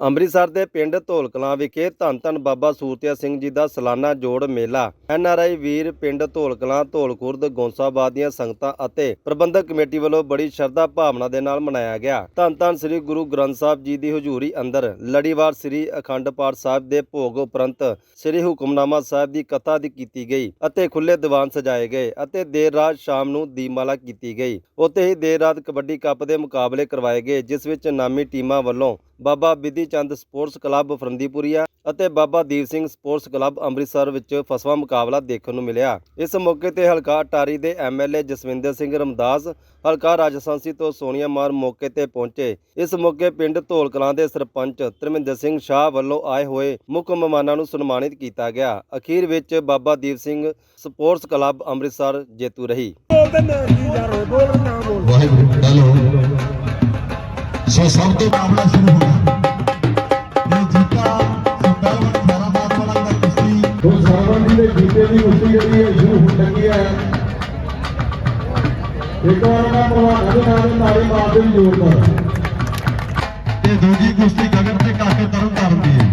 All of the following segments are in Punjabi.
ਅੰਮ੍ਰਿਤਸਰ ਦੇ ਪਿੰਡ ਧੌਲਕਲਾਂ ਵਿਖੇ ਧੰਨ ਧੰਨ ਬਾਬਾ ਸੂਰਤਿਆ ਸਿੰਘ ਜੀ ਦਾ ਸਾਲਾਨਾ ਜੋੜ ਮੇਲਾ। ਐਨਆਰਆਈ ਵੀਰ ਪਿੰਡ ਧੋਲਕਲਾਂ, ਧੌਲਖੁਰਦ, ਗੌਂਸਾਬਾਦ ਦੀਆਂ ਸੰਗਤਾਂ ਅਤੇ ਪ੍ਰਬੰਧਕ ਕਮੇਟੀ ਵੱਲੋਂ ਬੜੀ ਸ਼ਰਧਾ ਭਾਵਨਾ ਦੇ ਨਾਲ ਮਨਾਇਆ ਗਿਆ। ਧੰਨ ਧੰਨ ਸ੍ਰੀ ਗੁਰੂ ਗ੍ਰੰਥ ਸਾਹਿਬ ਜੀ ਦੀ ਹਜ਼ੂਰੀ ਅੰਦਰ ਲੜੀਵਾਰ ਸ੍ਰੀ ਅਖੰਡ ਪਾਠ ਸਾਹਿਬ ਦੇ ਭੋਗ ਉਪਰੰਤ ਸ੍ਰੀ ਹੁਕਮਨਾਮਾ ਸਾਹਿਬ ਦੀ ਕਥਾ ਦੀ ਕੀਤੀ ਗਈ ਅਤੇ ਖੁੱਲੇ ਦੀਵਾਨ ਸਜਾਏ ਗਏ ਅਤੇ ਦੇਰ ਰਾਤ ਸ਼ਾਮ ਨੂੰ ਦੀਪਮਾਲਾ ਕੀਤੀ ਗਈ। ਉੱਥੇ ਹੀ ਦੇਰ ਰਾਤ ਕਬੱਡੀ ਕੱਪ ਦੇ ਮੁਕਾਬਲੇ ਕਰਵਾਏ ਗਏ, ਜਿਸ ਵਿੱਚ ਨਾਮੀ ਟੀਮਾਂ ਵੱਲੋਂ ਬਾਬਾ ਬਿਧੀ ਚੰਦ ਸਪੋਰਟਸ ਕਲੱਬ ਫਰੰਦੀਪੁਰੀਆ ਅਤੇ ਬਾਬਾ ਦੀਪ ਸਿੰਘ ਸਪੋਰਟਸ ਕਲੱਬ ਅੰਮ੍ਰਿਤਸਰ ਵਿੱਚ ਫਸਵਾ ਮੁਕਾਬਲਾ ਦੇਖਣ ਨੂੰ ਮਿਲਿਆ। ਇਸ ਮੌਕੇ ਤੇ ਹਲਕਾ ਅਟਾਰੀ ਦੇ ਐਮਐਲਏ ਜਸਵਿੰਦਰ ਸਿੰਘ ਰਮਦਾਸ, ਹਲਕਾ ਰਾਜਸਥਾਨੀ ਤੋਂ ਸੋਨੀਆ ਮਾਰ ਮੌਕੇ ਤੇ ਪਹੁੰਚੇ। ਇਸ ਮੌਕੇ ਪਿੰਡ ਧੌਲ ਦੇ ਸਰਪੰਚ ਧਰਮਿੰਦਰ ਸਿੰਘ ਸ਼ਾਹ ਵੱਲੋਂ ਆਏ ਹੋਏ ਮੁੱਖ ਮਹਿਮਾਨਾਂ ਨੂੰ ਸਨਮਾਨਿਤ ਕੀਤਾ ਗਿਆ। ਅਖੀਰ ਵਿੱਚ ਬਾਬਾ ਦੀਪ ਸਿੰਘ ਸਪੋਰਟਸ ਕਲੱਬ ਅੰਮ੍ਰਿਤਸਰ ਜੇਤੂ ਰਹੀ। ਵਾਹਿਗੁਰੂ ਸੋ ਸਭ ਤੋਂ ਮਾਮਲਾ ਸ਼ੁਰੂ ਹੋ ਪ੍ਰਵਾਨ ਦੇ ਨਾਲ ਤਾੜੀ ਮਾਰਦੇ ਵੀ ਜ਼ੋਰਦਾਰ ਤੇ ਦੂਜੀ ਕੁਸ਼ਤੀ ਗਗਨ ਤੇ ਕਾਕੇ ਤਰਨ ਤਾਰਨ ਦੀ। ਹੈ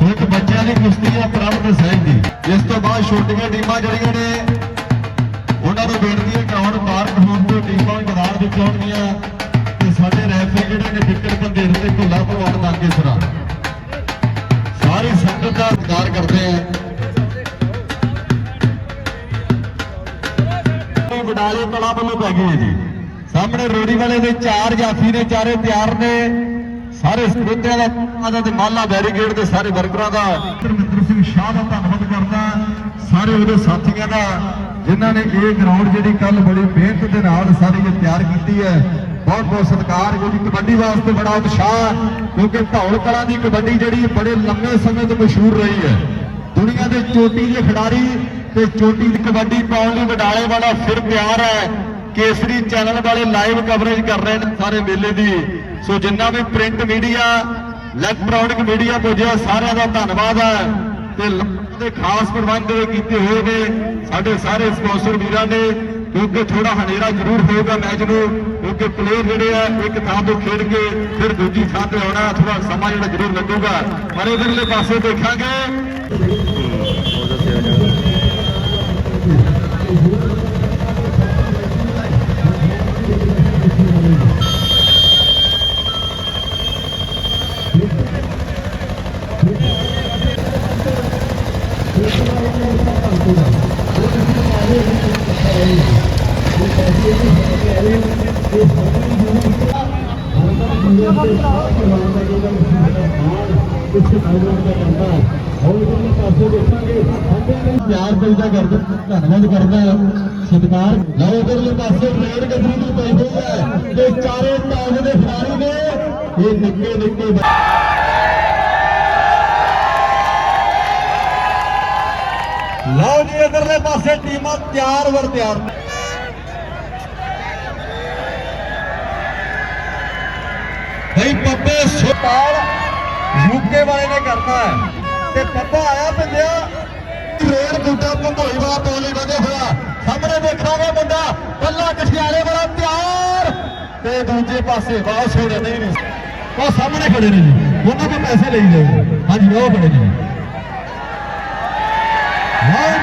ਸੋ ਬੱਚਿਆਂ ਦੀ ਕੁਸ਼ਤੀ ਹੈ ਪ੍ਰਭ ਤੇ ਸਹਿਜ ਦੀ। ਇਸ ਤੋਂ ਬਾਅਦ ਛੋਟੀਆਂ ਟੀਮਾਂ ਜਿਹੜੀਆਂ ਨੇ, ਉਹਨਾਂ ਨੂੰ ਬੇਨਤੀ ਹੈ ਗਰਾਊਂਡ ਪਾਰਕ ਹੋਣ ਤੋਂ ਟੀਮਾਂ ਮੈਦਾਨ ਵਿੱਚ ਆਉਣਗੀਆਂ। ਤੇ ਸਾਡੇ ਰੈਫਰੀ ਜਿਹੜੇ ਨੇ ਵਿਕਟ ਬੰਦੇਰ ਤੇ ਭੁੱਲਾ ਭਲਵਾਨ ਲਾਗੇ ਸਰਾ ਸਾਰੀ ਸੰਗਤ ਦਾ ਸਤਿਕਾਰ ਕਰਦੇ ਆ। ਇਹ ਕਲਾ ਵੱਲੋਂ ਪੈ ਗਏ ਜੀ। ਸਾਹਮਣੇ ਰੋੜੀ ਵਾਲੇ ਦੇ ਚਾਰ ਜਾਫੀ ਨੇ ਚਾਰੇ ਤਿਆਰ ਨੇ। ਸਾਰੇ ਸਰੋਤਿਆਂ ਦਾ ਧੰਨਵਾਦ ਤੇ ਮਾਲਾ ਬੈਰੀਗੇਡ ਦੇ ਸਾਰੇ ਵਰਕਰਾਂ ਦਾ। ਮਿੱਤਰ ਸਿੰਘ ਸ਼ਾਹ ਦਾ ਧੰਨਵਾਦ ਕਰਦਾ ਸਾਰੇ ਉਹਦੇ ਸਾਥੀਆਂ ਦਾ, ਜਿਨ੍ਹਾਂ ਨੇ ਇਹ ਗਰਾਊਂਡ ਜਿਹੜੀ ਕੱਲ ਬੜੀ ਮਿਹਨਤ ਦੇ ਨਾਲ ਸਾਰੀ ਇਹ ਤਿਆਰ ਕੀਤੀ ਹੈ। ਬਹੁਤ ਬਹੁਤ ਸਤਿਕਾਰ, ਕਿਉਂਕਿ ਕਬੱਡੀ ਵਾਸਤੇ ਬੜਾ ਉਤਸ਼ਾਹ ਕਿਉਂਕਿ ਧੌਲ ਕਲਾਂ ਦੀ ਕਬੱਡੀ ਜਿਹੜੀ ਬੜੇ ਲੰਮੇ ਸਮੇਂ ਤੋਂ ਮਸ਼ਹੂਰ ਰਹੀ ਹੈ। ਦੁਨੀਆ ਦੇ ਚੋਟੀ ਦੇ ਖਿਡਾਰੀ ਤੇ ਚੋਟੀ ਦੀ ਕਬੱਡੀ ਪਾਉਣ ਲਈ ਵਡਾਲੇ ਵਾਲਾ ਫਿਰ ਤਿਆਰ ਹੈ। ਕੇਸਰੀ ਚੈਨਲ ਵਾਲੇ ਲਾਈਵ ਕਵਰੇਜ ਕਰ ਰਹੇ ਨੇ ਸਾਰੇ ਮੇਲੇ ਦੀ। ਸੋ ਜਿੰਨਾ ਵੀ ਪ੍ਰਿੰਟ ਮੀਡੀਆ ਇਲੈਕਟ੍ਰੋਨਿਕ ਮੀਡੀਆ ਪੁੱਜਿਆ, ਸਾਰਿਆਂ ਦਾ ਧੰਨਵਾਦ ਹੈ। ਤੇ ਦੇ ਖਾਸ ਪ੍ਰਬੰਧ ਕੀਤੇ ਹੋਏ ਨੇ, ਸਾਡੇ ਸਾਰੇ ਸਪਾਂਸਰ ਵੀਰਾਂ ਨੇ ਕਿਉਂਕਿ ਥੋੜਾ ਹਨੇਰਾ ਜ਼ਰੂਰ ਹੋਊਗਾ ਮੈਚ ਨੂੰ, ਕਿਉਂਕਿ ਪਲੇਅਰ ਜਿਹੜੇ ਆ, ਇੱਕ ਥਾਂ ਤੋਂ ਖੇਡ ਕੇ ਫਿਰ ਦੂਜੀ ਥਾਂ ਤੇ ਆਉਣਾ ਥੋੜਾ ਸਮਾਂ ਜਿਹੜਾ ਜ਼ਰੂਰ ਲੱਗੂਗਾ। ਪਰ ਇਧਰਲੇ ਪਾਸੇ ਦੇਖਾਂਗੇ। भारत ਪਿਆਰ ਪੈਦਾ ਕਰਦੇ, ਧੰਨਵਾਦ ਕਰਦਾ ਸਤਿਕਾਰ। ਲਓ ਉਧਰਲੇ ਪਾਸੇ ਰੇਡ ਗੱਡੀ ਦੀ ਪਈ ਹੋਈ ਹੈ। ਤੇ ਚਾਰੇ ਟਾਂਗ ਦੇ ਖਿਡਾਰੀ ਨੇ ਇਹ ਨਿੱਕੇ ਨਿੱਕੇ ਲਓ ਜੀ, ਇਧਰਲੇ ਪਾਸੇ ਟੀਮਾਂ ਤਿਆਰ ਵਰ ਤਿਆਰ। ਭਾਈ ਪੱਪੇ ਸੁਪਾਲ ਯੂਕੇ ਵਾਲੇ ਨੇ ਕਰਨਾ ਹੈ। ਤੇ ਪੱਪਾ ਆਇਆ ਪਿੰਡਿਆ ਰੇਡ ਬੂਟਾ ਭੰਗੋਈ ਵਾਲਾ ਵਧੇ ਹੋਇਆ। ਸਾਹਮਣੇ ਦੇਖਾਂਗੇ ਮੁੰਡਾ ਪੱਲਾ ਕਠਿਆਲੇ ਵਾਲਾ ਤਿਆਰ। ਤੇ ਦੂਜੇ ਪਾਸੇ ਬਾਹ ਛੋੜੇ ਨਹੀਂ ਨਹੀਂ ਉਹ ਸਾਹਮਣੇ ਖੜੇ ਨੇ ਜੀ। ਉਹਨਾਂ ਕੋਲ ਪੈਸੇ ਲਈ ਜਾਓ ਹਾਂਜੀ, ਉਹ ਖੜੇ ਨੇ ਵਾਹ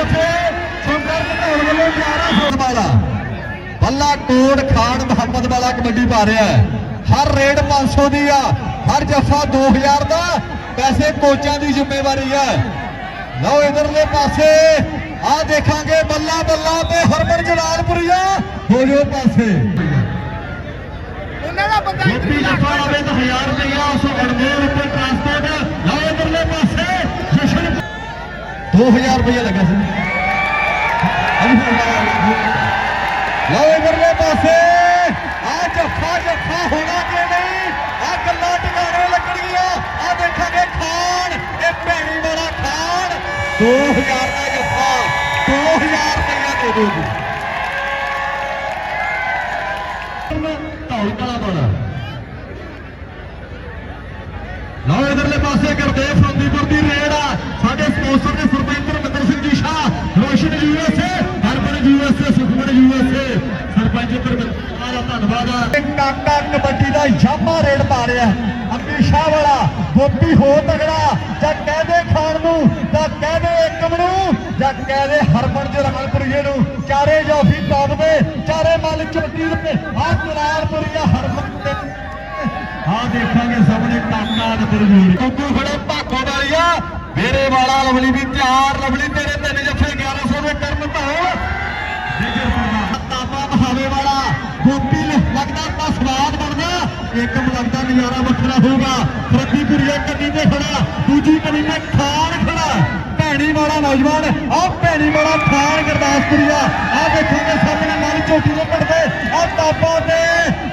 ਉੱਥੇ ਸੰਪਰਕ ਧੌਣ ਵੱਲੋਂ 1100 ਵਾਲਾ। ਬੱਲਾ ਕੋਟ ਖਾਨ ਮੁਹੰਮਦ ਵਾਲਾ ਕਬੱਡੀ ਪਾ ਰਿਹਾ ਹਰ ਰੇਡ 500 ਦੀ ਆ ਹਰ ਜੱਫਾ 2000 ਦਾ। ਪੈਸੇ ਕੋਚਾਂ ਦੀ ਜ਼ਿੰਮੇਵਾਰੀ ਹੈ। ਲਓ ਇਧਰਲੇ ਪਾਸੇ ਆ ਦੇਖਾਂਗੇ ਬੱਲਾ ਬੱਲਾ ਤੇ ਹਰਮਨ ਜਲਾਲਪੁਰੀਆ। ਹੋ ਜੋ ਪਾਸੇ। ਗੋਪੀ ਜੱਫਾ ਲਵੇ ਤਾਂ 1000 ਰੁਪਇਆ ਉਸ ਅਨਮੋਲ ਉੱਤੇ ਟਰਾਂਸਪੋਰਟ ਲਓ ਇਧਰਲੇ ਪਾਸੇ ਜਸ਼ਨ 2000 ਰੁਪਇਆ ਲੱਗਾ ਸੀ ਲਓ ਇਧਰਲੇ ਪਾਸੇ ਆ ਜੱਫਾ ਜੱਫਾ ਹੋਣਾ ਕਿ ਨਹੀਂ ਆ ਗੱਲਾਂ ਟਿਕਾਣੇ ਲੱਗਣਗੀਆਂ ਆ ਦੇਖਾਂਗੇ ਖਾਨ ਇਹ ਭੈਣੀ ਵਾਲਾ ਖਾਨ 2000 ਦਾ ਜੱਫਾ 2000 ਰੁਪਇਆ ਦੇ ਦਿਓ ਜੀ ਧੌਲ ਕਲਾ ਵਾਲਾ ਲਓ ਇਧਰਲੇ ਪਾਸੇ ਗੁਰਦੇਵ ਗੋਪੀ ਹੋ ਤਗੜਾ ਜਾਂ ਕਹਦੇ ਖਾਨ ਨੂੰ ਜਾਂ ਕਹਦੇ ਏਕਮ ਨੂੰ ਜਾਂ ਕਹਦੇ ਹਰਮਨ ਜਲਾਲਪੁਰੀਏ ਨੂੰ, ਚਾਰੇ ਜਾਫੀ ਟੌਪ ਦੇ ਚਾਰੇ ਮੱਲ ਚੋਟੀ ਦੇ ਆ ਜਲਾਲਪੁਰੀਆ ਹਰਮਨ ਦੇ ਆ ਦੇਖਾਂਗੇ ਸਾਹਮਣੇ ਕਾਕਾ ਨਜ਼ਰ ਜੋੜ ਕੁੱਕੂ ਖੜੇ ਭਾਗੋ ਵਾਲੀਆ, ਮੇਰੇ ਵਾਲਾ ਲਵਲੀ ਵੀ ਤਿਆਰ, ਲਵਲੀ ਤੇਰੇ ਤਿੰਨ ਜੱਫੇ 1100 ਦੇ ਕਰਨ ਧੌਲ। ਜਿਗਰ ਪਰਦਾ ਤਾਪਾ ਬਹਾਵੇ ਵਾਲਾ, ਗੋਪੀ ਲੱਗਦਾ ਤਾਂ ਸਵਾਦ ਬਣਦਾ। ਇੱਕ ਲੱਗਦਾ ਨਜ਼ਾਰਾ ਵੱਖਰਾ ਹੋਊਗਾ। ਫਰੱਦੀਪੁਰੀਆ ਕੰਨੀ ਤੇ ਖੜਾ। ਦੂਜੀ ਕੰਨੀ ਤੇ ਖਾਨ ਖੜਾ। ਭੈਣੀ ਵਾਲਾ ਨੌਜਵਾਨ ਆ ਭੈਣੀ ਵਾਲਾ ਖਾਨ ਗੁਰਦਾਸਪੁਰੀਆ ਆ ਦੇਖਾਂਗੇ ਸਾਹਮਣੇ ਮਨ ਚੋਟੀ ਦੇ ਪੜਦੇ ਆ ਤਾਪਾ ਤੇ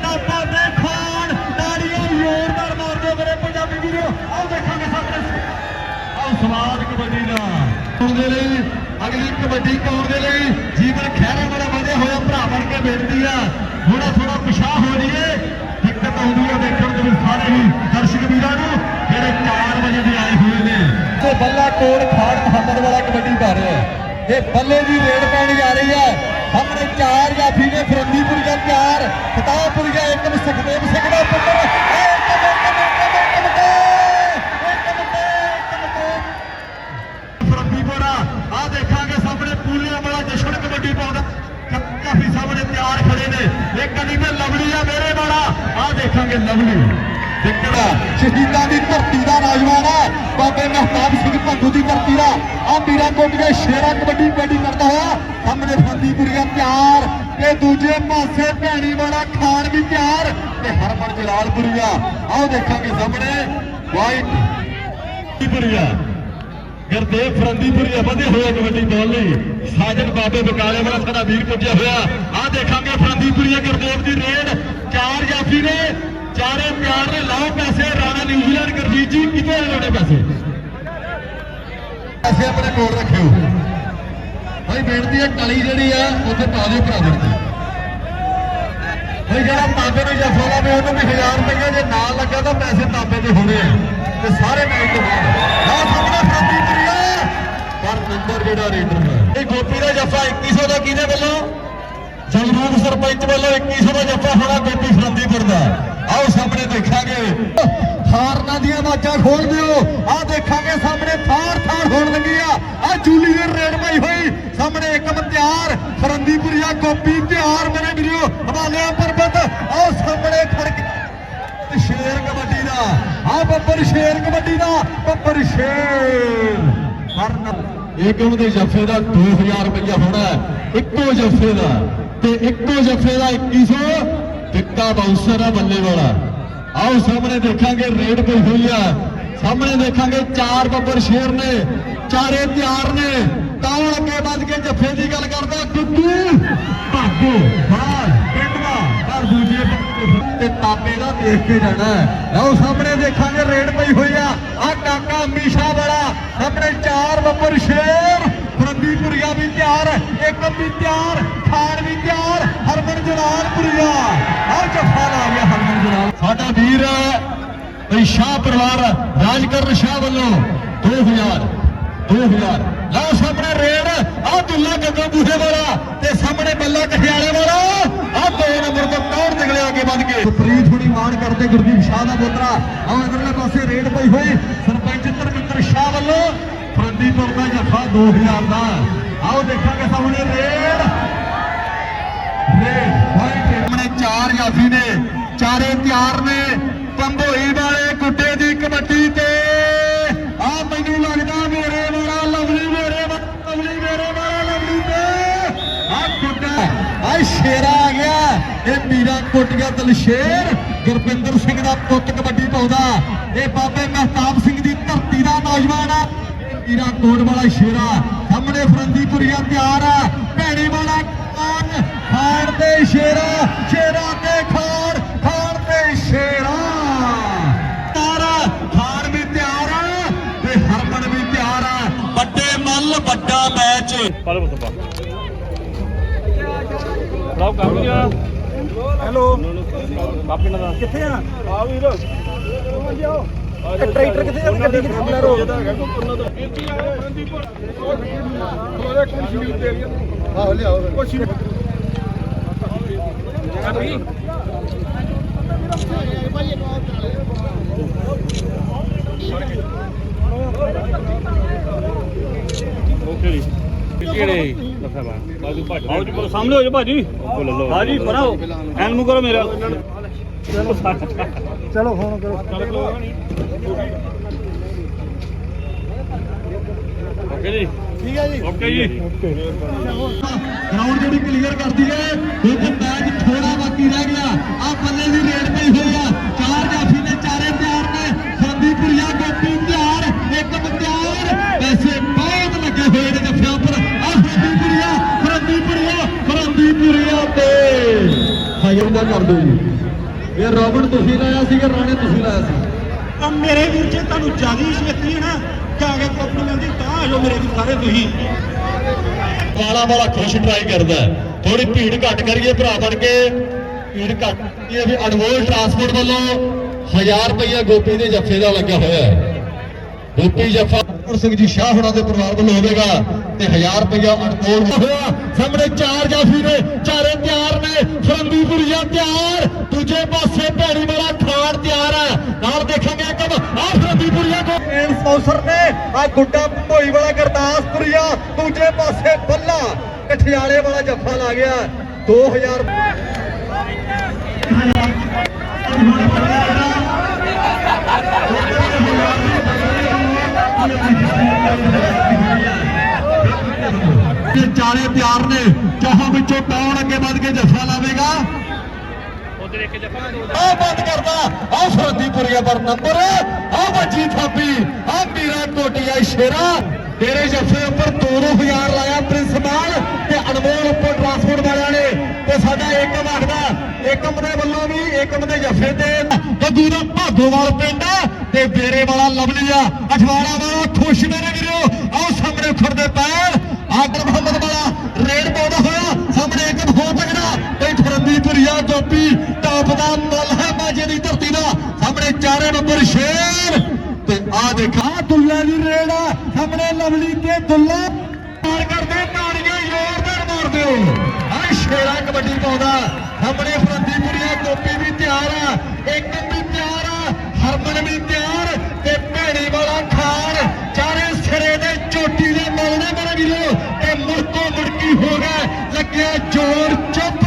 ਤਾਪਾ ਤੇ ਖਾਨ। ਤਾੜੀਆਂ ਜ਼ੋਰਦਾਰ ਮਾਰਦੇ ਮੇਰੇ ਪੰਜਾਬੀ ਵੀਰੋ। ਆਓ ਦੇਖਾਂਗੇ ਸਾਹਮਣੇ। ਆਓ ਸਵਾਦ ਕਬੱਡੀ ਦਾ। ਪਾਉਣ ਦੇ ਲਈ? ਅਗਲੀ ਕਬੱਡੀ ਪਾਉਣ ਦੇ ਲਈ? ਜੀਵਨ ਖਹਿਰਾ ਵਾਲਾ ਵਧਿਆ ਹੋਇਆ ਭਰਾ ਬਣ ਕੇ ਬੇਨਤੀ ਆ। ਥੋੜਾ ਥੋੜਾ ਪਿਛਾਹ ਹੋ ਜੀਏ ਆ ਦੇਖਣ ਦੇ ਸਾਰੇ ਹੀ ਦਰਸ਼ਕ ਵੀਰਾਂ ਨੂੰ ਜਿਹੜੇ 4 ਵਜੇ ਦੇ ਆਏ ਹੋਏ ਨੇ। ਤੇ ਬੱਲਾ ਕੋੜ ਖਾੜ ਮੁਹੰਮਦ ਵਾਲਾ ਕਬੱਡੀ ਪਾ ਰਿਹਾ ਹੈ। ਇਹ ਬੱਲੇ ਦੀ ਰੇਡ ਪੈਣ ਜਾ ਰਹੀ ਹੈ। ਸਾਹਮਣੇ ਚਾਰ ਜਾਫੀ ਨੇ ਫਰੰਦੀਪੁਰ ਦਾ ਪਿਆਰ ਖਤਾਬਪੁਰ ਦਾ ਇੱਕਮ ਸੁਖਦੇਵ ਸਿੰਘ ਦਾ ਪੁੱਤਰ ਆ ਦੇਖਾਂਗੇ ਸਾਹਮਣੇ ਪੂਲਿਆਂ ਵਾਲਾ ਜਸ਼ਨ ਕਬੱਡੀ ਪਾਉਂਦਾ। ਕਾਫੀ ਸਾਹਮਣੇ ਤਿਆਰ ਖੜੇ ਨੇ। ਇੱਕ ਕਦੀ ਤੇ ਵਾਲਾ ਆ ਲਵਲੀ ਦੇਖਣਾ ਸ਼ਹੀਦਾਂ ਦੀ ਧਰਤੀ ਦਾ ਨੌਜਵਾਨ ਹੈ ਬਾਬੇ ਮਹਿਤਾਬ ਸਿੰਘ ਭੰਗੂ ਦੀ ਧਰਤੀ ਦਾ। ਆ ਮੀਰਾ ਕੋਟੀਆ ਸ਼ੇਰਾ ਕਬੱਡੀ ਕਬੱਡੀ ਕਰਦਾ ਹੋਇਆ। ਸਾਹਮਣੇ ਫਰੰਦੀਪੁਰੀਆ ਤਿਆਰ। ਤੇ ਦੂਜੇ ਪਾਸੇ ਭੈਣੀ ਵਾਲਾ ਖਾਨ ਵੀ ਤਿਆਰ। ਤੇ ਹਰਮਨ ਜਲਾਲਪੁਰੀਆ ਆਓ ਦੇਖਾਂਗੇ ਸਾਹਮਣੇ। ਵਾਈਟ। ਫਰੰਦੀਪੁਰੀਆ ਗੁਰਦੇਵ ਫਰੰਦੀਪੁਰੀ ਵਧੇ ਹੋਏ ਕਬੱਡੀ ਬੋਲ ਲਈ ਸਾਜਨ ਬਾਬੇ ਬਕਾਲੇ ਵਾਲਾ ਸਾਡਾ ਵੀਰ ਪੁੱਜਿਆ ਹੋਇਆ। ਆਹ ਦੇਖਾਂਗੇ ਫਰੰਦੀਪੁਰੀਆ ਗੁਰਦੇਵ ਦੀ ਰੇਡ। ਚਾਰ ਜਾਫੀ ਨੇ, ਚਾਰੇ ਪਿਆਰ ਨੇ ਲਾਓ ਪੈਸੇ, ਰਾਣਾ ਨਿਊਜ਼ੀਲੈਂਡ ਗੁਰਜੀਤ ਜੀ ਕਿਤੇ ਲਾਉਣੇ ਪੈਸੇ? ਪੈਸੇ ਆਪਣੇ ਕੋਲ ਰੱਖਿਓ। ਭਾਈ, ਬੇਨਤੀ ਹੈ, ਕਲੀ ਜਿਹੜੀ ਆ, ਉੱਥੇ ਪਾ ਦਿਓ ਭਰਾਵਰ ਦੀ ਭਾਈ, ਜਿਹੜਾ ਤਾਬੇ ਨੂੰ ਜਫਾ ਲਾਵੇ, ਉਹਨੂੰ ਵੀ 1000 ਰੁਪਏ ਜੇ ਨਾਲ ਲੱਗਾ ਤਾਂ ਪੈਸੇ ਤਾਬੇ ਦੇ ਹੋਣੇ ਆ। ਤੇ ਸਾਰੇ ਮੈਚ ਤੋਂ ਬਾਅਦ। ਨਾ ਸਾਹਮਣੇ ਜਿਹੜਾ ਰੇਡਰ ਦਾ ਇਹ ਗੋਪੀ ਦਾ ਜਫਾ 2100 ਦਾ ਕਿਹਦੇ ਵੱਲੋਂ? ਜਗਰੂਪ ਸਰਪੰਚ ਵੱਲੋਂ 2100 ਦਾ ਜੱਫਾ ਹੋਣਾ ਗੋਪੀ ਫਰੰਦੀਪੁਰ ਦਾ। ਆਓ ਸਾਹਮਣੇ ਦੇਖਾਂਗੇ। ਹਾਰਨਾਂ ਦੀਆਂ ਆਵਾਜ਼ਾਂ ਖੋਲ ਦਿਓ। ਆਹ ਦੇਖਾਂਗੇ ਸਾਹਮਣੇ, ਥਾਰ ਥਾਰ ਹੋਣ ਲੱਗੀ ਆ। ਆ ਜੂਲੀ ਰੇਡ ਪਈ ਹੋਈ। ਸਾਹਮਣੇ ਇੱਕਮ ਤਿਆਰ ਫਰੰਦੀਪੁਰੀਆ ਗੋਪੀ ਤਿਆਰ ਮੇਰੇ ਵੀਰੋ ਹਵਾਲਿਆਂ ਪਰਬਤ। ਆਓ ਸਾਹਮਣੇ ਖੜ ਸ਼ੇਰ ਕਬੱਡੀ ਦਾ। ਆ ਬੱਬਰ ਸ਼ੇਰ ਕਬੱਡੀ ਦਾ, ਬੱਬਰ ਸ਼ੇਰ। ਹਰਨ ਏਕਮ ਦੇ ਜੱਫੇ ਦਾ 2000 ਰੁਪਇਆ ਹੋਣਾ ਹੈ। ਇੱਕੋ ਜੱਫੇ ਦਾ ਤੇ ਇੱਕੋ ਜੱਫੇ ਦਾ 2100 ਟਿੱਕਾ ਬਾਉਂਸਰ ਆ ਬੱਲੇ ਵਾਲਾ ਆਓ ਸਾਹਮਣੇ ਦੇਖਾਂਗੇ, ਰੇਡ ਪਈ ਹੋਈ ਆ ਸਾਹਮਣੇ ਦੇਖਾਂਗੇ, ਚਾਰ ਬੱਬਰ ਸ਼ੇਰ ਨੇ, ਚਾਰੇ ਤਿਆਰ ਨੇ ਕੌਣ ਅੱਗੇ ਵੱਧ ਕੇ ਜੱਫੇ ਦੀ ਗੱਲ ਕਰਦਾ ਕੁੱਕੂ ਭਾਗੋ ਬਾਹਰ ਪਿੰਡ ਦਾ ਪਰ ਦੂਜੇ ਤੇ ਤਾਪੇ ਦਾ ਦੇਖ ਕੇ ਜਾਣਾ ਹੈ। ਲਓ ਸਾਹਮਣੇ ਦੇਖਾਂਗੇ, ਰੇਡ ਪਈ ਹੋਈ ਆ ਆ ਕਾਕਾ ਅਮੀਸ਼ਾ ਵਾਲਾ ਆਪਣੇ ਚਾਰ ਨੰਬਰ ਸ਼ੇਰ, ਫਰੰਦੀਪੁਰੀਆ ਵੀ ਤਿਆਰ, ਏਕਮ ਵੀ ਤਿਆਰ, ਖਾਨ ਵੀ ਤਿਆਰ, ਹਰਮਨ ਜਲਾਲਪੁਰੀਆ ਆ ਜੱਫਾ ਲਾ ਗਿਆ ਹਰਮਨ ਜਲਾਲ। ਸਾਡਾ ਵੀਰ ਭਈ ਸ਼ਾਹ ਪਰਿਵਾਰ, ਰਾਜਕਰਨ ਸ਼ਾਹ ਵੱਲੋਂ 2000 2000 ਲਓ ਸਾਹਮਣੇ ਰੇਡ, ਆ ਦੁੱਲਾ ਗੱਗੋ ਬੂਹੇ ਵਾਲਾ ਤੇ ਸਾਹਮਣੇ ਬੱਲਾ ਕਠਿਆਲੇ ਵਾਲਾ। ਆ ਦੋ ਨੰਬਰ ਤੋਂ ਕੌਣ ਨਿਕਲਿਆ ਅੱਗੇ ਵੱਧ ਕੇ? ਪ੍ਰੀਤ ਹੁਣੀ ਮਾਣ ਕਰਦੇ ਗੁਰਦੀਪ ਸ਼ਾਹ ਦਾ ਬੋਤਰਾ। ਆ ਇਧਰਲੇ ਪਾਸੇ ਰੇਡ ਪਈ ਹੋਈ, ਸਰਪੰਚ ਧਰਮਿੰਦਰ ਸ਼ਾਹ ਵੱਲੋਂ ਫਰੰਦੀਪੁਰ ਦਾ ਜੱਫਾ 2000 ਦਾ। ਆਓ ਦੇਖਾਂਗੇ ਸਾਹਮਣੇ ਰੇਡ। ਰੇਡ ਪੁਆਇੰਟ ਸਾਹਮਣੇ ਚਾਰ ਜਾਫੀ ਨੇ, ਚਾਰੇ ਤਿਆਰ ਨੇ। ਪੰਭੋਈ ਵਾਲੇ ਗੁੱਡੇ ਦੀ ਕਬੱਡੀ ਤੇ। ਆ ਮੈਨੂੰ ਲੱਗਦਾ ਮੇਰੇ ਵਾਲਾ ਲਵਲੀ, ਮੇਰੇ ਲਵਲੀ, ਮੇਰੇ ਵਾਲਾ ਲਵਲੀ ਤੇ। ਆ ਗੁੱਡਾ, ਆ ਸ਼ੇਰਾ ਆ ਗਿਆ। ਇਹ ਮੀਰਾ ਕੁੱਟ ਗਿਆ ਦਲਸ਼ੇਰ। ਗੁਰਪਿੰਦਰ ਸਿੰਘ ਦਾ ਪੁੱਤ ਕਬੱਡੀ ਪਾਉਂਦਾ। ਇਹ ਬਾਬੇ ਮਹਿਤਾਬ ਸਿੰਘ ਦੀ ਧਰਤੀ ਦਾ ਨੌਜਵਾਨ ਆ ਹੀਰਾ ਕੋਟ ਵਾਲਾ ਸ਼ੇਰਾ ਸਾਹਮਣੇ ਫਰੰਦੀਪੁਰੀਆ ਤਿਆਰ ਆ ਭੈਣੀ ਵਾਲਾ ਖਾਨ ਖਾਨ ਤੇ ਸ਼ੇਰਾ ਸ਼ੇਰਾ ਤੇ ਖਾਨ ਖਾਨ ਤੇ ਸ਼ੇਰਾ। ਤਾਰਾ ਖਾਨ ਵੀ ਤਿਆਰ ਆ ਤੇ ਹਰਮਨ ਵੀ ਤਿਆਰ ਆ। ਵੱਡੇ ਮੱਲ ਵੱਡਾ ਮੈਚ। ਪਾਲੋ ਮੁਸਤਫਾ ਲਾਓ ਕੰਮ ਕੀ ਆ। ਹੈਲੋ। ਕਾਪੀ ਨਾ ਕਿੱਥੇ ਆ ਆ ਵੀਰ। ਟਰੈਕਟਰ ਕਿੱਥੇ ਆ ਗੱਡੀ ਕਿੱਥੇ ਖੜਾ ਰੋ ਆਹ ਲਿਆਓ ਓਕੇ ਜੀ ਕਿਹੜੇ ਲੱਖਾ ਬਾ ਬਾਜੂ ਭੱਜ ਆਓ ਜੀ ਪਰ ਸਾਹਮਣੇ ਹੋ ਜਾ ਭਾਜੀ ਭਾਜੀ ਪਰਾਓ ਐਨ ਨੂੰ ਕਰੋ ਮੇਰਾ ਚਲੋ ਫੋਨ ਕਰੋ ਓਕੇ ਜੀ। ਠੀਕ ਹੈ ਜੀ। ਓਕੇ ਜੀ। ਗਰਾਊਂਡ ਜਿਹੜੀ ਕਲੀਅਰ ਕਰਦੀ ਹੈ ਕਿਉਂਕਿ ਮੈਚ ਥੋੜਾ ਬਾਕੀ ਰਹਿ ਗਿਆ। ਆ ਬੱਲੇ ਦੀ ਰੇਡ ਪਈ ਹੋਈ ਆ। ਚਾਰ ਜਾਫੀ ਨੇ ਚਾਰੇ ਤਿਆਰ ਨੇ। ਸੰਦੀਪੁਰੀਆ ਗੋਪੀ ਤਿਆਰ ਇੱਕ ਤਿਆਰ। ਵੈਸੇ ਬਹੁਤ ਲੱਗੇ ਹੋਏ ਨੇ ਜੱਫਿਆਂ ਉੱਪਰ ਆ ਸੰਦੀਪੁਰੀਆ ਫਰੰਦੀਪੁਰੀਆ ਫਰੰਦੀਪੁਰੀਆ ਤੇ। ਹਾਇਰ ਦਾ ਕਰ ਦਿਓ ਜੀ। ਇਹ ਰੋਬਟ ਤੁਸੀਂ ਲਾਇਆ ਸੀ ਕਿ ਰਾਣੇ ਤੁਸੀਂ ਲਾਇਆ ਸੀ। ਤਾਂ ਮੇਰੇ ਵੀਰ ਜੇ ਤੁਹਾਨੂੰ ਜਿਆਦੀ ਛੇਤੀ ਹੈ ਨਾ ਕਿ ਆ ਕੇ ਕੰਪਨੀ ਮੇਰੇ ਸਾਰੇ ਤੁਸੀਂ ਵਾਲਾ ਵਾਲਾ ਖੁਸ਼ ਟਰਾਈ ਕਰਦਾ ਥੋੜੀ ਭੀੜ ਘੱਟ ਕਰੀਏ ਭਰਾ ਬਣ ਕੇ। ਭੀੜ ਘੱਟ ਇਹ ਵੀ ਅਨਮੋਲ ਟਰਾਂਸਪੋਰਟ ਵੱਲੋਂ 1000 ਰੁਪਇਆ ਗੋਪੀ ਦੇ ਜੱਫੇ ਦਾ ਲੱਗਾ ਹੋਇਆ ਹੈ। ਗੋਪੀ ਜੱਫਾ ਸਿੰਘ ਜੀ ਸ਼ਾਹ ਹੋਣਾ ਦੇ ਪਰਿਵਾਰ ਵੱਲੋਂ ਹੋਵੇਗਾ। ਤੇ 1000 ਰੁਪਇਆ ਅਨਮੋਲ ਹੋਇਆ ਸਾਹਮਣੇ ਚਾਰ ਜਾਫੀ ਨੇ ਚਾਰੇ ਤਿਆਰ ਨੇ ਫਰੰਦੀਪੁਰੀਆ ਤਿਆਰ ਦੂਜੇ ਪਾਸੇ ਭੈਣੀ ਵਾਲਾ ਖਾਨ ਤਿਆਰ ਹੈ ਨਾਲ ਦੇਖਾਂਗੇ ਕਬ ਆ ਫਰੰਦੀਪੁਰੀਆ ਕੋ ਮੇਨ ਸਪਾਂਸਰ ਨੇ ਆ ਗੁੱਡਾ ਭੋਈ ਵਾਲਾ ਗੁਰਦਾਸਪੁਰੀਆ ਦੂਜੇ ਪਾਸੇ ਬੱਲਾ ਕਠਿਆਲੇ ਵਾਲਾ ਜੱਫਾ ਲਾ ਗਿਆ 2000 ਇਹ ਚਾਰੇ ਤਿਆਰ ਨੇ ਚਾਹਾਂ ਵਿੱਚੋਂ ਕੌਣ ਅੱਗੇ ਵੱਧ ਕੇ ਜੱਫਾ ਲਾਵੇਗਾ? ਆ ਬੰਦ ਕਰਦਾ। ਆ ਫਰਦੀਪੁਰੀਆ ਪਰ ਨੰਬਰ ਆ ਵੱਜੀ ਥਾਪੀ। ਆ ਮੀਰਾ ਕੋਟੀਆ ਸ਼ੇਰਾ। ਤੇਰੇ ਜੱਫੇ ਉੱਪਰ 2000 ਲਾਇਆ ਪ੍ਰਿੰਸੀਪਲ ਤੇ ਅਨਮੋਲ ਉੱਪਰ ਟਰਾਂਸਪੋਰਟ ਵਾਲਿਆਂ ਨੇ। ਤੇ ਸਾਡਾ ਏਕਮ ਆਖਦਾ ਏਕਮ ਦੇ ਵੱਲੋਂ ਵੀ ਏਕਮ ਦੇ ਜੱਫੇ ਤੇ। ਗੱਗੂ ਦਾ ਭਾਗੋਵਾਲ ਪਿੰਡ ਤੇ ਬੇਰੇ ਵਾਲਾ ਲਵਲੀਆ ਅਠਵਾੜਾ ਵਾਲਾ ਖੁਸ਼ ਮੇਰੇ ਵੀਰੋ ਆਓ ਸਾਹਮਣੇ ਖੜਦੇ ਪੈਰ ਆਗਰ ਮੁਹੰਮਦ ਵਾਲਾ ਰੇਡ ਪਾਉਂਦਾ ਹੋਇਆ ਸਾਹਮਣੇ ਏਕਮ ਹੋ ਤੱਕਦਾ ਤੇ ਫਰੰਦੀਪੁਰੀਆ ਟਾਪ ਦਾ ਮੱਲ ਹੈ ਮਾਝੇ ਦੀ ਧਰਤੀ ਦਾ। ਸਾਹਮਣੇ ਚਾਰੇ ਨੰਬਰ ਸ਼ੇਰ। ਤੇ ਆ ਦੇਖਾ। ਦੁੱਲਾ ਦੀ ਰੇਡ ਆ। ਸਾਹਮਣੇ ਲਵਲੀ ਤੇ ਦੁੱਲਾ। ਮਾਰ ਕਰਦੇ ਤਾੜੀਆਂ ਜ਼ੋਰਦਾਰ ਮਾਰ ਦਿਓ ਆ ਸ਼ੇਰਾ ਕਬੱਡੀ ਪਾਉਂਦਾ। ਸਾਹਮਣੇ ਫਰੰਦੀਪੁਰੀਆ ਗੋਪੀ ਵੀ ਤਿਆਰ ਆ। ਏਕਮ ਵੀ ਤਿਆਰ ਆ। ਹਰਮਨ ਵੀ ਤਿਆਰ। ਤੇ ਭੈਣੀ ਵਾਲਾ ਖਾਨ ਚਾਰੇ ਸਿਰੇ ਦੇ ਚੋਟੀ ਦੇ ਮਲਣੇ ਮੇਰੇ ਵੀਰੋ। ਤੇ ਮੁੜਕੋ ਮੁੜਕੀ ਹੋ ਗਿਆ? ਲੱਗਿਆ ਜੋਰ ਚੁੱਪ।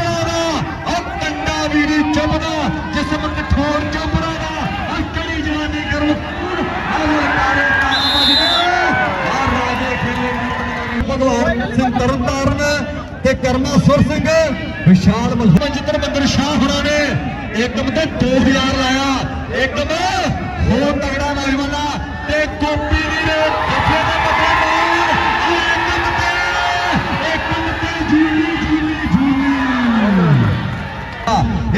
ਕਰਮਾ ਸੁਰ ਸਿੰਘ, ਵਿਸ਼ਾਲ ਮਲਹੋਂ ਜਿੱਤਰ ਸ਼ਾਹ ਹੋਣਾ ਨੇ ਏਕਮ ਤੇ 2000 ਲਾਇਆ। ਏਕਮ ਹੋ ਤਗੜਾ ਨੌਜਵਾਨਾ ਤੇ ਗੋਪੀ ਵੀਰ ਜੱਫੇ ਦੇ ਬੱਬੇ ਮਾਰ। ਆ ਤੇ, ਏਕਮ ਤੇ ਜੀਲੀ ਜੀਲੀ ਜੀਲੀ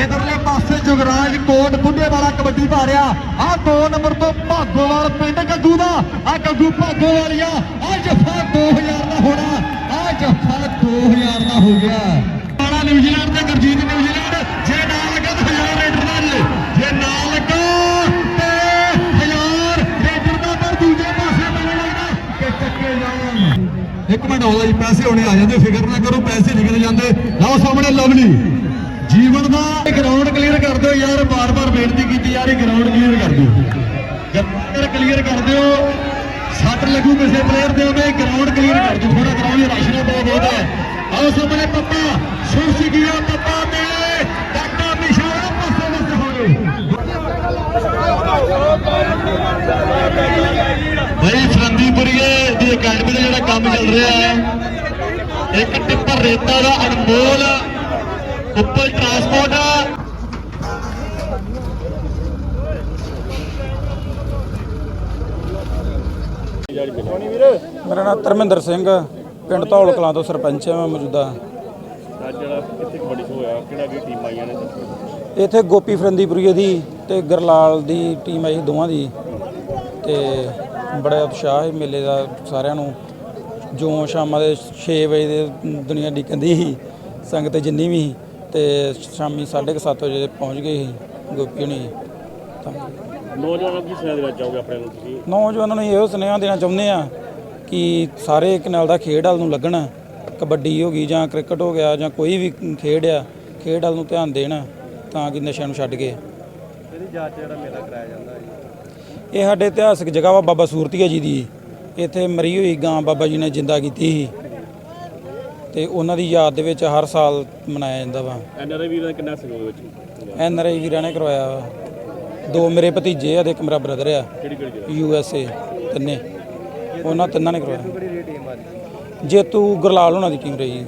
ਇਧਰਲੇ ਪਾਸੇ ਜੁਗਰਾਜ ਕੋਟ ਬੁੱਢੇ ਵਾਲਾ ਕਬੱਡੀ ਪਾ ਰਿਹਾ ਆ 2 ਨੰਬਰ ਤੋਂ ਭਾਗੋਵਾਲ ਪਿੰਡ ਕੱਦੂ ਦਾ। ਆ ਗੱਗੂ ਭਾਗੋਵਾਲੀਆ ਆ ਜੱਫਾ 2000 ਦਾ ਹੋਣਾ। 2000 ਦਾ ਹੋ ਗਿਆ। ਵਾਲਾ ਨਿਊਜ਼ੀਲੈਂਡ ਤੇ ਗੁਰਜੀਤ ਨਿਊਜ਼ੀਲੈਂਡ, ਜੇ ਨਾ ਲੱਗਾ ਤਾਂ 1000 ਰੇਡਰ ਦਾ ਜੇ ਨਾ ਲੱਗਾ ਤੇ 1000 ਰੇਡਰ ਦਾ ਪਰ ਦੂਜੇ ਪਾਸੇ ਮੈਨੂੰ ਲੱਗਦਾ ਕਿ ਚੱਕੇ ਜਾਣ। ਇੱਕ ਮਿੰਟ ਹੋਦਾ ਜੀ ਪੈਸੇ ਹੋਣੇ ਆ ਜਾਂਦੇ, ਫਿਕਰ ਨਾ ਕਰੋ, ਪੈਸੇ ਨਿਕਲ ਜਾਂਦੇ। ਲਓ ਸਾਹਮਣੇ ਲਵਲੀ। ਜੀਵਨ ਦਾ ਗਰਾਊਂਡ ਕਲੀਅਰ ਕਰ ਦਿਓ ਯਾਰ ਬਾਰ-ਬਾਰ ਬੇਨਤੀ ਕੀਤੀ ਯਾਰ ਇਹ ਗਰਾਊਂਡ ਕਲੀਅਰ ਕਰ ਦਿਓ। ਗਰਾਊਂਡ ਕਲੀਅਰ ਕਰ ਦਿਓ ਸੱਟ ਲੱਗੂ ਕਿਸੇ ਪਲੇਅਰ ਦੇ ਉਹਨੇ ਗਰਾਊਂਡ ਕਲੀਅਰ ਕਰ ਦਿਓ ਥੋੜਾ ਗਰਾਊਂਡ ਰਸ਼ ਬਹੁਤ ਬਹੁਤ ਹੈ। ਆਓ ਸਾਹਮਣੇ ਪੱਪਾ, ਸੁਰ ਸਿੱਗਿਆ ਪੱਪਾ ਤੇ ਡਾਕਟਰ ਨਿਸ਼ਾਨ ਪਾਸੇ ਵਸਤ ਹੋ ਗਏ। ਭਾਈ ਫਰੰਦੀਪੁਰੀਏ ਦੀ ਅਕੈਡਮੀ ਦਾ ਜਿਹੜਾ ਕੰਮ ਚੱਲ ਰਿਹਾ ਹੈ, ਇੱਕ ਟਿੱਪਰ ਰੇਤਾ ਦਾ ਅਨਮੋਲ, ਉੱਪਰ ਮੇਰਾ ਨਾਮ ਧਰਮਿੰਦਰ ਸਿੰਘ ਪਿੰਡ ਧੌਲ ਕਲਾਂ ਤੋਂ ਸਰਪੰਚ ਹਾਂ ਮੈਂ ਮੌਜੂਦਾ। ਅੱਜ ਜਿਹੜਾ ਇੱਥੇ ਕਬੱਡੀ ਹੋਇਆ ਕਿਹੜਾ ਕੀ ਟੀਮ ਆਈਆਂ ਨੇ ਇੱਥੇ ਗੋਪੀ ਫਰੰਦੀਪੁਰੀਏ ਦੀ ਤੇ ਗਰਲਾਲ ਦੀ ਟੀਮ ਆਈ ਦੋਵਾਂ ਦੀ। ਤੇ ਬੜਾ ਉਤਸ਼ਾਹ ਹੈ ਮੇਲੇ ਦਾ ਸਾਰਿਆਂ ਨੂੰ। ਜੋ ਸ਼ਾਮਾਂ ਦੇ 6 ਵਜੇ ਦੇ ਦੁਨੀਆ ਡਿੱਕਦੀ ਸੀ ਸੰਗਤ ਜਿੰਨੀ ਵੀ ਸੀ। ਤੇ ਸ਼ਾਮੀ 7:30 ਵਜੇ ਪਹੁੰਚ ਗਏ ਸੀ ਗੋਪੀ ਹੁਣੀ। ਨੌਜਵਾਨਾਂ ਨੂੰ ਕੀ ਸੁਨੇਹਾ ਦੇਣਾ ਚਾਹੋਗੇ ਆਪਣੇ ਨੂੰ ਤੁਸੀਂ? ਨੌਜਵਾਨਾਂ ਨੂੰ ਇਹੋ ਸੁਨੇਹਾ ਦੇਣਾ ਚਾਹੁੰਦੇ ਆ ਕਿ ਸਾਰੇ ਕਨਾਲ ਦਾ ਖੇਡ ਵੱਲ ਨੂੰ ਲੱਗਣ ਕਬੱਡੀ ਹੋ ਗਈ ਜਾਂ ਕ੍ਰਿਕਟ ਹੋ ਗਿਆ ਜਾਂ ਕੋਈ ਵੀ ਖੇਡ ਆ ਖੇਡ ਵੱਲ ਨੂੰ ਧਿਆਨ ਦੇਣ ਤਾਂ ਕਿ ਨਸ਼ਿਆਂ ਨੂੰ ਛੱਡ ਕੇ। ਇਹਦੀ ਜਾਂਚ ਜਿਹੜਾ ਮੇਲਾ ਕਰਾਇਆ ਜਾਂਦਾ ਜੀ। ਇਹ ਸਾਡੇ ਇਤਿਹਾਸਕ ਜਗ੍ਹਾ ਵਾ ਬਾਬਾ ਸੂਰਤੀਆ ਜੀ ਦੀ। ਇੱਥੇ ਮਰੀ ਹੋਈ ਗਾਂ ਬਾਬਾ ਜੀ ਨੇ ਜਿੰਦਾ ਕੀਤੀ ਸੀ। ਤੇ ਉਹਨਾਂ ਦੀ ਯਾਦ ਦੇ ਵਿੱਚ ਹਰ ਸਾਲ ਮਨਾਇਆ ਜਾਂਦਾ ਵਾ। ਐਨਆਰਆਈ ਵੀਰਾਂ ਦਾ ਕਿੰਨਾ ਸਹਿਯੋਗ ਵਿੱਚ? ਐਨ ਆਰ ਆਈ ਵੀਰਾਂ ਨੇ ਕਰਵਾਇਆ ਵਾ। ਦੋ ਮੇਰੇ ਭਤੀਜੇ ਆ ਤੇ ਇੱਕ ਮੇਰਾ ਬ੍ਰਦਰ ਆ। ਕਿਹੜੀ ਕਿਹੜੀ ਜਗ੍ਹਾ? ਯੂ ਐਸ ਏ ਤਿੰਨੇ। ਉਹਨਾਂ ਤਿੰਨਾਂ ਨੇ ਕਰਵਾਇਆ। ਜੇਤੂ ਗੁਰਲਾਲ ਹੋਣਾ ਦੀ ਟੀਮ ਰਹੀ,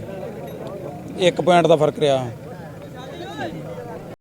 ਇੱਕ ਪੁਆਇੰਟ ਦਾ ਫ਼ਰਕ ਰਿਹਾ।